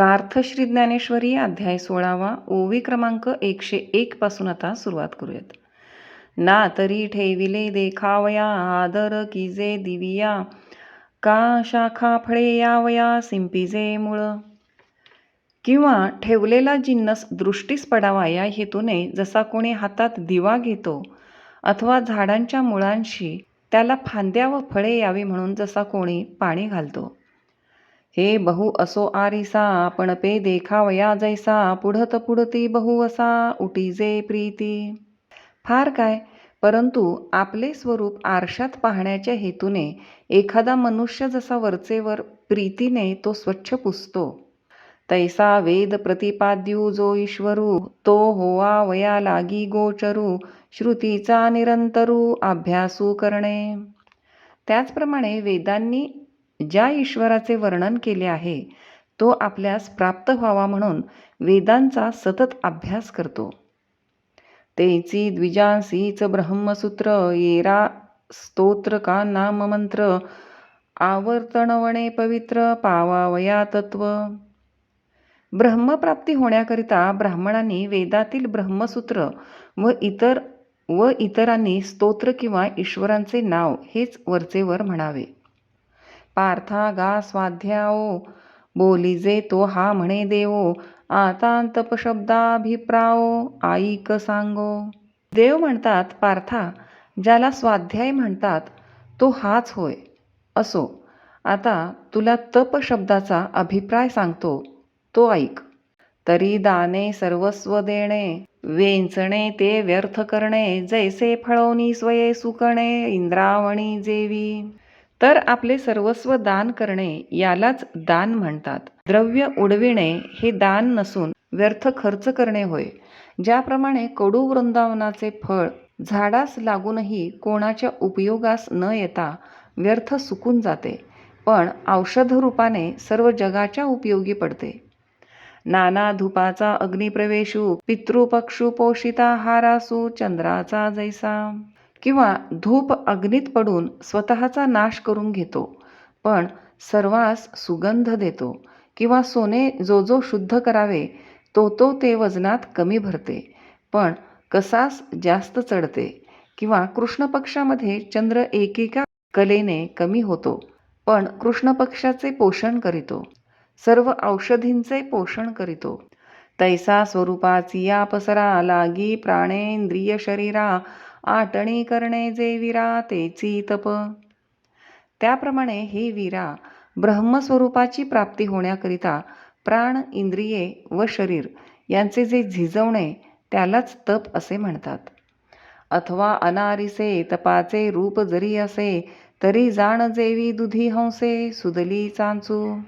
सार्थ श्री ज्ञानेश्वरी अध्याय सोळावा ओवी क्रमांक एकशे एक पासून आता सुरुवात करूयात. ना तरी ठेविले देखावया आदर किजे दिविया का शाखा फळे यावया सिंपीजे मुळ. किंवा ठेवलेला जिन्नस दृष्टीस पडावा या हेतूने जसा कोणी हातात दिवा घेतो अथवा झाडांच्या मुळांशी त्याला फांद्या व फळे यावी म्हणून जसा कोणी पाणी घालतो. हे बहु असो आरिसा पण पे देखावया जैसा पुढत पुढती बहु असा उटीजे प्रीती. फार काय परंतु आपले स्वरूप आरशात पाहण्याच्या हेतूने एखादा मनुष्य जसा वरचेवर प्रीतीने तो स्वच्छ पुसतो. तैसा वेद प्रतिपाद्यू जो ईश्वरू तो होवा वया लागी गोचरू श्रुतीचा निरंतरू अभ्यासू करणे. त्याचप्रमाणे वेदांनी ज्या ईश्वराचे वर्णन केले आहे तो आपल्यास प्राप्त व्हावा म्हणून वेदांचा सतत अभ्यास करतो. तेची द्विजांसीच ब्रह्मसूत्र येरा स्तोत्र का नाम मंत्र आवर्तनवणे पवित्र पावावया तत्व. ब्रह्मप्राप्ती होण्याकरिता ब्राह्मणांनी वेदातील ब्रह्मसूत्र व इतर व इतरांनी स्तोत्र किंवा ईश्वरांचे नाव हेच वरचेवर म्हणावे. पार्था गा स्वाध्याओ. बोलिजे तो हा म्हणे देवो. आतांतपशब्दाभिप्राओ आईक सांगो. देव म्हणतात पार्था ज्याला स्वाध्याय म्हणतात तो हाच होय. असो. आता तुला तप शब्दाचा अभिप्राय सांगतो. तो ऐक. तरी दाने सर्वस्व देणे. वेंचणे ते व्यर्थ करणे. जैसे फळवणी स्वये सुकणे. इंद्रावणी जेवी. तर आपले सर्वस्व दान करणे यालाच दान म्हणतात. द्रव्य उडविणे हे दान नसून व्यर्थ खर्च करणे होय. ज्याप्रमाणे कडू वृंदावनाचे फळ झाडास लागूनही कोणाच्या उपयोगास न येता व्यर्थ सुकून जाते पण औषध रूपाने सर्व जगाच्या उपयोगी पडते. नाना धुपाचा अग्निप्रवेशू पितृपक्षू पोषिता हारासू चंद्राचा जैसा। किंवा धूप अग्नीत पडून स्वतःचा नाश करून घेतो. पण सर्वास सुगंध देतो किंवा सोने जो जो शुद्ध करावे तो तो ते वजनात कमी भरते. पण कसास जास्त चढते किंवा कृष्ण पक्षामध्ये चंद्र एकेका कलेने कमी होतो पण कृष्ण पक्षाचे पोषण करीतो. सर्व औषधींचे पोषण करीतो. तैसा स्वरूपाची या पसरा लागी प्राणेंद्रिय शरीरा आटणी करणे जे वीरा तेची तप. त्याप्रमाणे हे वीरा ब्रह्मस्वरूपाची प्राप्ती होण्याकरिता प्राण इंद्रिये व शरीर यांचे जे झिजवणे त्यालाच तप असे म्हणतात. अथवा अनारिसे तपाचे रूप जरी असे तरी जाण जेवी दुधी हंसे सुदली चांचू.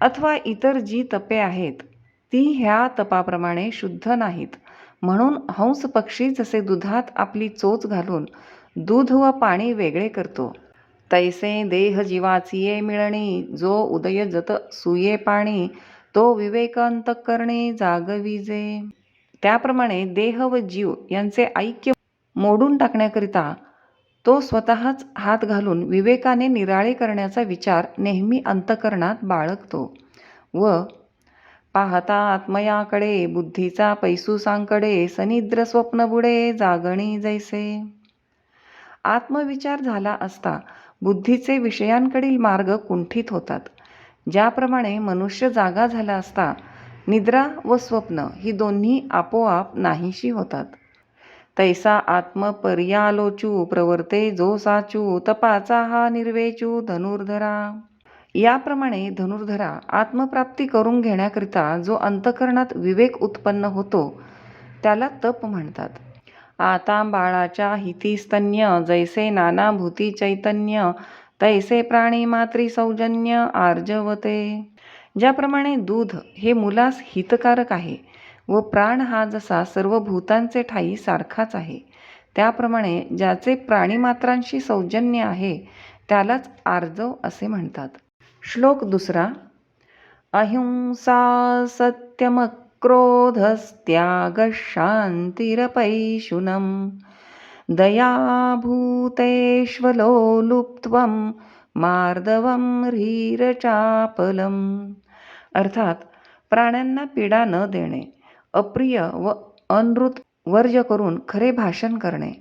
अथवा इतर जी तपे आहेत ती ह्या तपाप्रमाणे शुद्ध नाहीत. म्हणून हंस पक्षी जसे दुधात आपली चोच घालून दूध व पाणी वेगळे करतो. तैसे देह जीवाचिये मिळणी जो उदय जत सुये पाणी तो विवेक करणे जागविजे. त्याप्रमाणे देह व जीव यांचे ऐक्य मोडून टाकण्याकरिता तो स्वतःच हात घालून विवेकाने निराळे करण्याचा विचार नेहमी अंतकरणात बाळगतो व पाहता आत्मयाकडे बुद्धीचा पैसूसांकडे सनिद्र स्वप्न बुडे जागणी जैसे. आत्मविचार झाला असता बुद्धीचे विषयांकडील मार्ग कुंठित होतात. ज्याप्रमाणे मनुष्य जागा झाला असता निद्रा व स्वप्न ही दोन्ही आपोआप नाहीशी होतात. तैसा आत्मपर्यालोचू प्रवर्ते जो साचू तपाचा हा निर्वेचू धनुर्धरा. याप्रमाणे धनुर्धरा आत्मप्राप्ती करून घेण्याकरिता जो अंतकरणात विवेक उत्पन्न होतो त्याला तप म्हणतात. आता बाळाच्या हितीस्तन्य जैसे नाना भूती चैतन्य तैसे प्राणी मात्री सौजन्य आर्जवते. ज्याप्रमाणे दूध हे मुलास हितकारक आहे व प्राण हा जसा सर्व भूतांचे ठाई सारखाच आहे त्याप्रमाणे ज्याचे प्राणीमात्रांशी सौजन्य आहे त्यालाच आर्जव असे म्हणतात. श्लोक दुसरा अहिंसा सत्यमक्रोधस्त्याग शांतिरपैशुनम दयाभूतेष्वलोलुप्त्वं मार्दवं ह्रीरचापलम अर्थात प्राण्यांना पीडा न देणे अप्रिय व अनृत वर्ज करून खरे भाषण करणे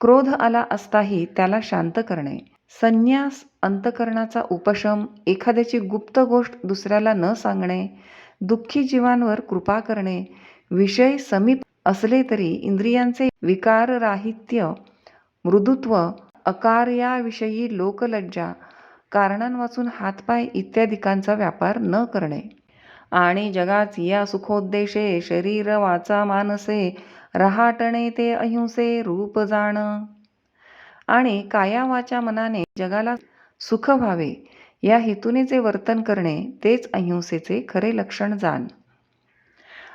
क्रोध आला असताही त्याला शांत करणे संन्यास अंतकरणाचा उपशम एखाद्याची गुप्त गोष्ट दुसऱ्याला न सांगणे दुःखी जीवांवर कृपा करणे विषय समीप असले तरी इंद्रियांचे विकार राहित्य मृदुत्व अकार्याविषयी लोकलज्जा कारणांवाचून हातपाय इत्यादिकांचा व्यापार न करणे. आणि जगात या सुखोद्देशे शरीर वाचा मानसे रहाटणे ते अहिंसे रूप जाण. आणि कायावाच्या मनाने जगाला सुख व्हावे या हेतूने जे वर्तन करणे तेच अहिंसेचे खरे लक्षण जाण.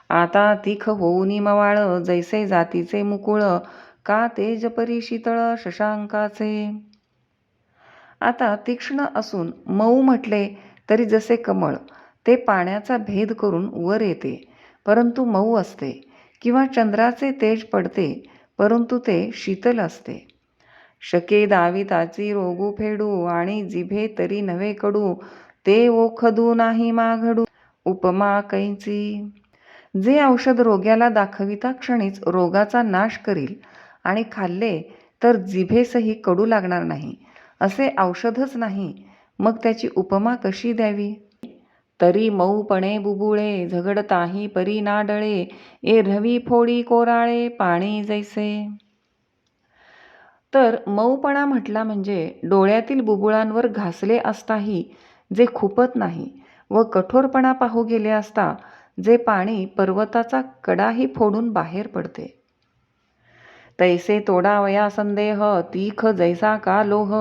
आता तीख होऊनी मवाळ जैसे जातीचे मुकुळ का तेज परी शीतळ शशांकाचे? आता तीक्ष्ण असून मऊ म्हटले तरी जसे कमळ ते पाण्याचा भेद करून वर येते परंतु मऊ असते किंवा चंद्राचे तेज पडते परंतु ते शीतल असते. शके दावी ताची रोगू फेडू आणि जिभे तरी नव्हे कडू ते ओखदू नाही माघडू. उपमा कैची. जे औषध रोग्याला दाखविता क्षणीच रोगाचा नाश करील आणि खाल्ले तर जिभेसही कडू लागणार नाही असे औषधच नाही. मग त्याची उपमा कशी द्यावी? तरी मऊपणे बुबुळे झगडताही परी नाडळे ए रवी फोडी कोराळे पाणी जैसे. तर मऊपणा म्हटला म्हणजे डोळ्यातील बुबुळांवर घासले असताही जे खुपत नाही व कठोरपणा पाहू गेले असता जे पाणी पर्वताचा कडाही फोडून बाहेर पडते. तैसे तोडावया संदेह तीख जैसा का लोह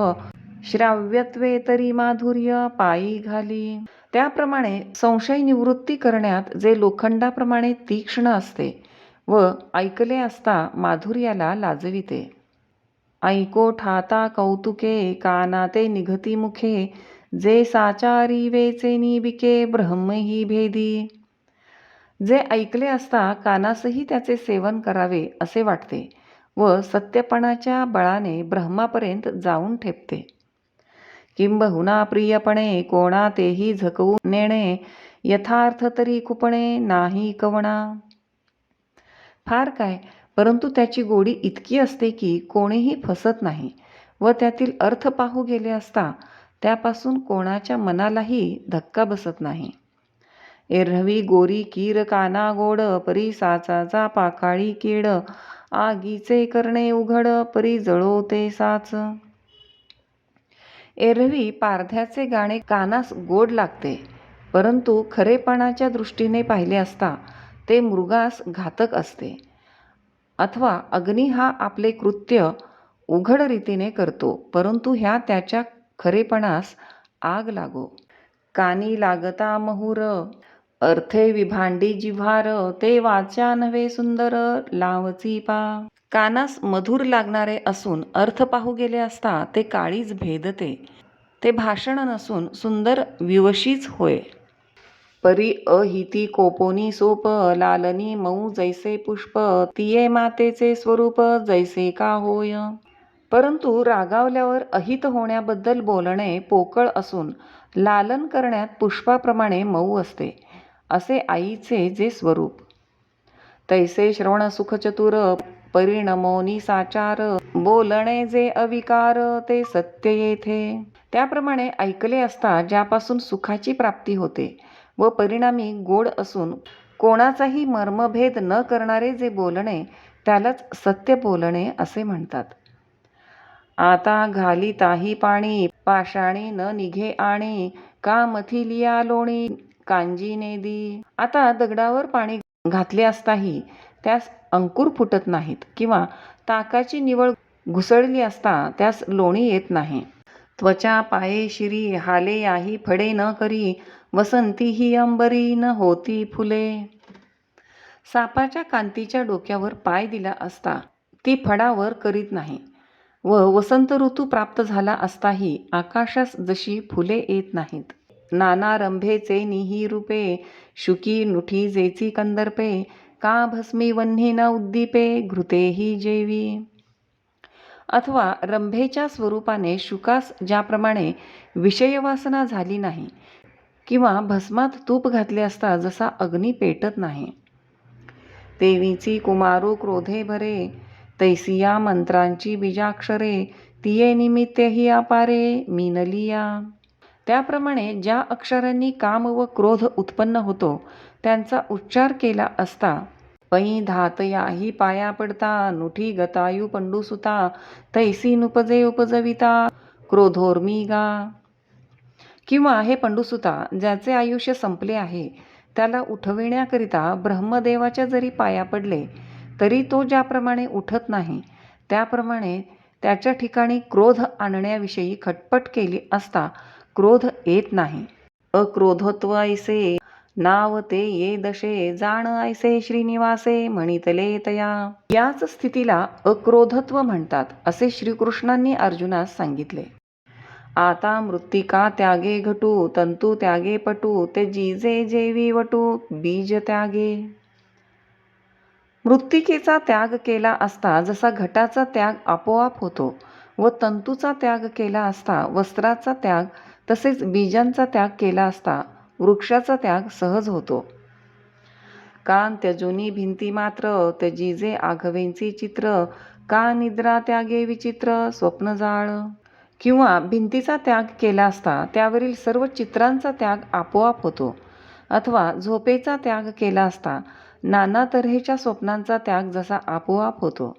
श्राव्यत्वे तरी माधुर्य पायी घाली. त्याप्रमाणे संशय निवृत्ती करण्यात जे लोखंडाप्रमाणे तीक्ष्ण असते व ऐकले असता माधुर्याला लाजविते. ऐको ठाता कौतुके कानाते निघती मुखे जे साचारी वेचे निबिके ब्रह्मही भेदी. जे ऐकले असता कानासही त्याचे सेवन करावे असे वाटते व सत्यपणाच्या बळाने ब्रह्मापर्यंत जाऊन ठेपते. किंबहुना प्रियपणे कोणा तेही झकवून नेणे यथार्थ तरी कुपणे नाही कवणा. फार काय परंतु त्याची गोडी इतकी असते की कोणीही फसत नाही व त्यातील अर्थ पाहू गेले असता त्यापासून कोणाच्या मनालाही धक्का बसत नाही. एरहवी गोरी कीर काना गोड परी साचाचा पाकाळी कीड आगीचे करणे उघड परी जळोते साच. एरवी पारध्याचे गाणे कानास गोड लागते परंतु खरेपणाच्या दृष्टीने पाहिले असता ते मृगास घातक असते. अथवा अग्नी हा आपले कृत्य उघड रीतीने करतो परंतु ह्या त्याच्या खरेपणास आग लागो. कानी लागता महुर अर्थे विभांडी जिव्हार ते वाचा नव्हे सुंदर लावची पा. कानास मधुर लागणारे असून अर्थ पाहू गेले असता ते काळीच भेदते. ते भाषण नसून सुंदर विवशीच होय. परी अहिती कोपोनी सोप लालनी मऊ जैसे पुष्प तिये मातेचे स्वरूप जैसे का होय? परंतु रागावल्यावर अहित होण्याबद्दल बोलणे पोकळ असून लालन करण्यात पुष्पाप्रमाणे मऊ असते असे आईचे जे स्वरूप. तैसे श्रवण सुखचतुर परिणमोनी साचार बोलणे जे अविकार ते सत्य येथे. त्याप्रमाणे ऐकले असता ज्यापासून सुखाची प्राप्ती होते व परिणामी गोड असून कोणाचाही मर्मभेद न करणारे जे बोलणे त्यालाच सत्य बोलणे असे म्हणतात. आता घाली ताही पाणी पाषाणी न निघे आणि का मथिलिया लोणी कांजी नेदी आता दगडावर पाणी घातले असताही त्यास अंकुर फुटत नाहीत किंवा ताकाची निवळ घुसळली असता त्यास लोणी येत नाही. त्वचा पाये शिरी हाले याही फडे न करी वसंती ही अंबरी न होती फुले. सापाच्या कांतीच्या डोक्यावर पाय दिला असता ती फडावर करीत नाही व वसंत ऋतू प्राप्त झाला असताही आकाशास जशी फुले येत नाहीत. नाना रंभेचे निही रूपे शुकी नुठी जेची कंदर्पे का भस्मी वन्ही न उद्दीपे घृतेही जेवी. अथवा रंभेच्या स्वरूपाने शुकास ज्याप्रमाणे विषयवासना झाली नाही किंवा भस्मात तूप घातले असता जसा अग्नी पेटत नाही. देवीची कुमारू क्रोधे भरे तैसिया मंत्रांची बीजाक्षरे तिये निमित्ते ही अपारे मीनलिया त्याप्रमाणे ज्या अक्षरांनी काम व क्रोध उत्पन्न होतो त्यांचा उच्चार केला असता पै धातयाही पाया पडता नुठी गतायू पंडुसुता तैसी नुपजे उपजविता क्रोधोर्मी गा. किंवा हे पंडुसुता ज्याचे आयुष्य संपले आहे त्याला उठविण्याकरिता ब्रह्मदेवाच्या जरी पाया पडले तरी तो ज्याप्रमाणे उठत नाही त्याप्रमाणे त्याच्या ठिकाणी क्रोध आणण्याविषयी खटपट केली असता क्रोध येत नाही. अक्रोधत्व ऐसे नाव ते ये दशे जाण ऐसे श्रीनिवासे म्हणितले तया. याच स्थितीला अक्रोधत्व म्हणतात असे श्रीकृष्णांनी अर्जुनास सांगितले. आता मृत्तिका त्यागे घटू तंतू त्यागे पटू ते जीजे जेवी वटू बीज त्यागे. मृत्तिकेचा त्याग केला असता जसा घटाचा त्याग आपोआप होतो व तंतूचा त्याग केला असता वस्त्राचा त्याग तसेच बीजांचा त्याग केला असता वृक्षाचा त्याग सहज होतो. कान त्यजुनी भिंती मात्र त्यजीजे आघवेंची चित्र का निद्रा त्यागे विचित्र स्वप्न जाळ. किंवा भिंतीचा त्याग केला असता त्यावरील सर्व चित्रांचा त्याग आपोआप होतो. अथवा झोपेचा त्याग केला असता नाना तऱ्हेच्या स्वप्नांचा त्याग जसा आपोआप होतो.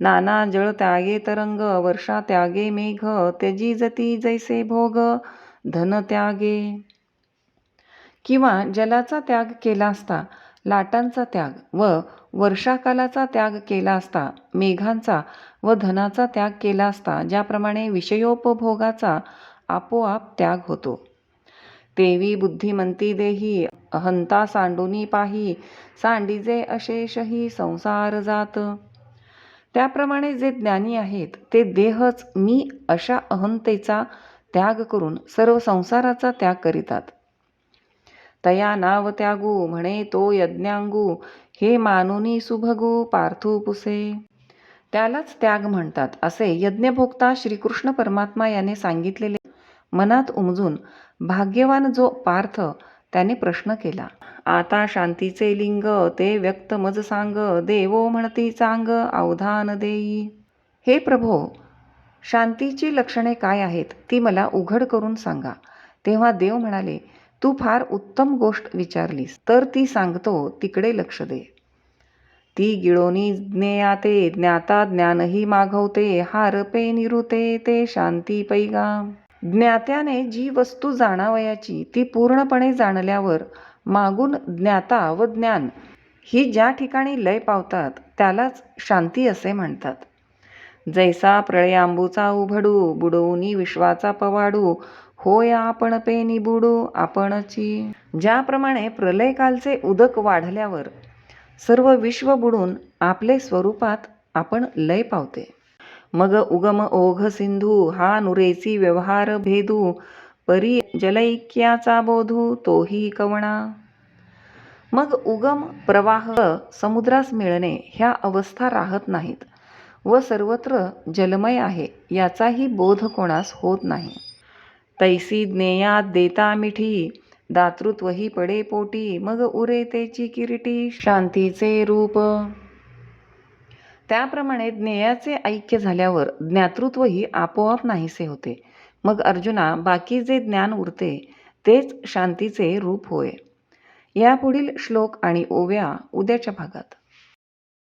नाना जळ त्यागे तरंग वर्षा त्यागे मेघ त्यजी जती जैसे भोग धन त्यागे. किंवा जलाचा त्याग केला असता लाटांचा त्याग व वर्षाकालाचा त्याग केला असता मेघांचा व धनाचा त्याग केला असता ज्याप्रमाणे विषयोपभोगाचा आपोआप त्याग होतो. तेवी बुद्धिमंती देही अहंता सांडोनी पाही सांडीजे अशेषही संसार जात. त्याप्रमाणे जे ज्ञानी आहेत ते देहच मी अशा अहंतेचा त्याग करून सर्व संसाराचा त्याग करीतात. तया नाव त्यागू म्हणे तो यज्ञांगू. हे मानुनी सुभगू पार्थू पुसे. त्यालाच त्याग म्हणतात असे यज्ञभोक्ता श्रीकृष्ण परमात्मा याने सांगितलेले मनात उमजून भाग्यवान जो पार्थ त्याने प्रश्न केला. आता शांतीचे लिंग ते व्यक्त मज सांग देवो म्हणती चांग अवधान देई. हे प्रभो शांतीची लक्षणे काय आहेत ती मला उघड करून सांगा. तेव्हा देव म्हणाले तू फार उत्तम गोष्ट विचारलीस. तर ती सांगतो तिकडे लक्ष दे. ती गिळोनी ज्ञेयाते ज्ञाता ज्ञानही मागवते हारपे निरुते ते शांती पैगा. ज्ञात्याने जी वस्तू जाणावयाची ती पूर्णपणे जाणल्यावर मागून ज्ञाता व ज्ञान ही ज्या ठिकाणी लय पावतात त्यालाच शांती असे म्हणतात. जैसा प्रळयांबूचा उभडू बुडवूनी विश्वाचा पवाडू होय आपण पे निबुडू आपणची. ज्याप्रमाणे प्रलयकालचे उदक वाढल्यावर सर्व विश्व बुडून आपले स्वरूपात आपण लय पावते. मग उगम ओघ सिंधू हा नुरेची व्यवहार भेदू परी जलैक्याचा बोधू तोही कवणा. मग उगम प्रवाह समुद्रास मिळणे ह्या अवस्था राहत नाहीत व सर्वत्र जलमय आहे याचाही बोध कोणास होत नाही. तैसी ज्ञेयात देता मिठी. दातृत्वही पडे पोटी. मग उरे तेची किरीटी. शांतीचे रूप. त्याप्रमाणे ज्ञेयाचे ऐक्य झाल्यावर ज्ञातृत्वही आपोआप नाहीसे होते. मग अर्जुना बाकी जे ज्ञान उरते तेच शांतीचे रूप होय. यापुढील श्लोक आणि ओव्या उद्याच्या भागात.